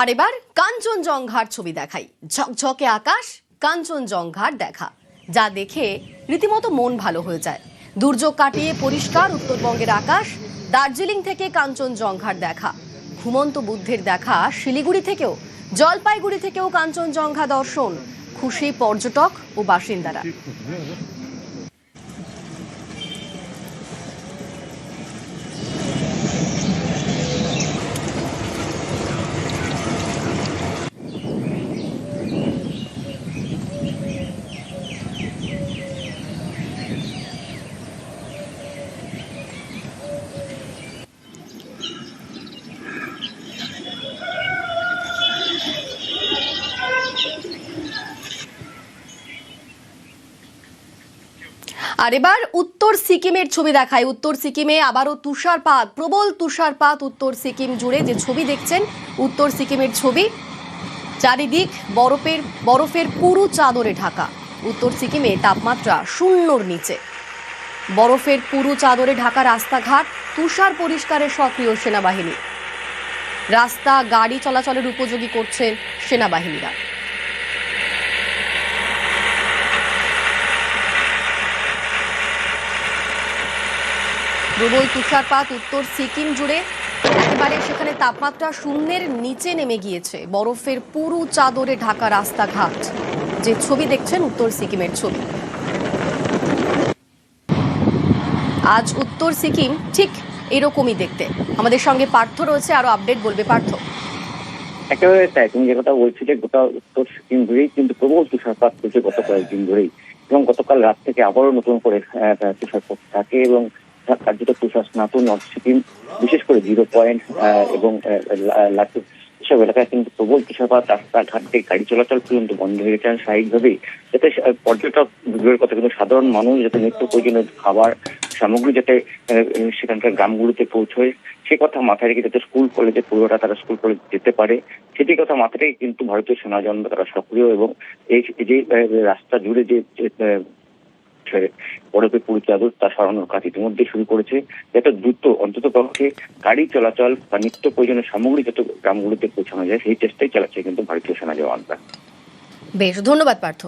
আর এবার কাঞ্চনজঙ্ঘার ছবি দেখাই। ঝকঝকে আকাশ, কাঞ্চনজঙ্ঘার দেখা। যা দেখে রীতিমতো মন ভালো হয়ে যায়। দুর্যোগ কাটিয়ে পরিষ্কার উত্তরবঙ্গের আকাশ, দার্জিলিং থেকে কাঞ্চনজঙ্ঘার দেখা। ঘুমন্ত বুদ্ধের দেখা শিলিগুড়ি থেকেও, জলপাইগুড়ি থেকেও কাঞ্চনজঙ্ঘা দর্শন। খুশি পর্যটক ও বাসিন্দারা। আর এবার উত্তর সিকিমের ছবি দেখায় উত্তর সিকিমে আবারও তুষারপাত, প্রবল তুষারপাত উত্তর সিকিম জুড়ে যে ছবি দেখছেন, উত্তর সিকিমের ছবি। চারিদিক বরফের বরফের পুরু চাদরে ঢাকা। উত্তর সিকিমে তাপমাত্রা শূন্যর নিচে। বরফের পুরু চাদরে ঢাকা রাস্তাঘাট, তুষার পরিষ্কারের সক্রিয় সেনাবাহিনী। রাস্তা, গাড়ি চলাচলের উপযোগী করছেন সেনাবাহিনীরা। প্রবল তুষারপাত উত্তর সিকিম জুড়ে। একেবারে সেখানে তাপমাত্রা শূন্যের নিচে নেমে গিয়েছে। বরফের পুরু চাদরে ঢাকা রাস্তাঘাট। যে ছবি দেখছেন উত্তর সিকিমের ছবি। আজ উত্তর সিকিম ঠিক এরকমই দেখতে। আমাদের সঙ্গে পার্থ রয়েছে, আরও আপডেট বলবে পার্থ। একেবারে তাই, তুমি যে কথা বলছিলে গোটা উত্তর সিকিম ধরেই কিন্তু প্রবল তুষারপাত চলছে গত কয়েকদিন ধরেই। এবং গতকাল রাত থেকে আবারও নতুন করে তুষারপাত থাকে এবং কার্যত স্নাত নর্থ সিকিম বিশেষ করে জিরো পয়েন্ট এবং এসব এলাকায় কিন্তু প্রবল তুষারপাত, রাস্তাঘাট থেকে গাড়ি চলাচল পর্যন্ত বন্ধ হয়ে গেছে স্বাভাবিকভাবেই যাতে পর্যটক দূরের কথা, কিন্তু সাধারণ মানুষ যাতে নিত্য প্রয়োজনীয় খাবার, সামগ্রী যাতে সেখানকার গ্রামগুলোতে পৌঁছয়, সে কথা মাথায় রেখে যাতে স্কুল, কলেজে পুরোটা তারা স্কুল, কলেজ যেতে পারে, সেটি কথা মাথায় রেখে কিন্তু ভারতীয় সেনা জওয়ান তারা সক্রিয় এবং এই যে রাস্তা জুড়ে যে আহ, বরফের পুরো তা সরানোর কাজ ইতিমধ্যে শুরু করেছে যাতে দ্রুত অন্তত পক্ষে গাড়ি চলাচল বা নিত্য প্রয়োজনীয় সামগ্রী যত গ্রামগুলিতে পৌঁছানো যায় সেই চেষ্টাই চালাচ্ছে কিন্তু ভারতীয় সেনা জওয়ানরা। বেশ ধন্যবাদ পার্থ।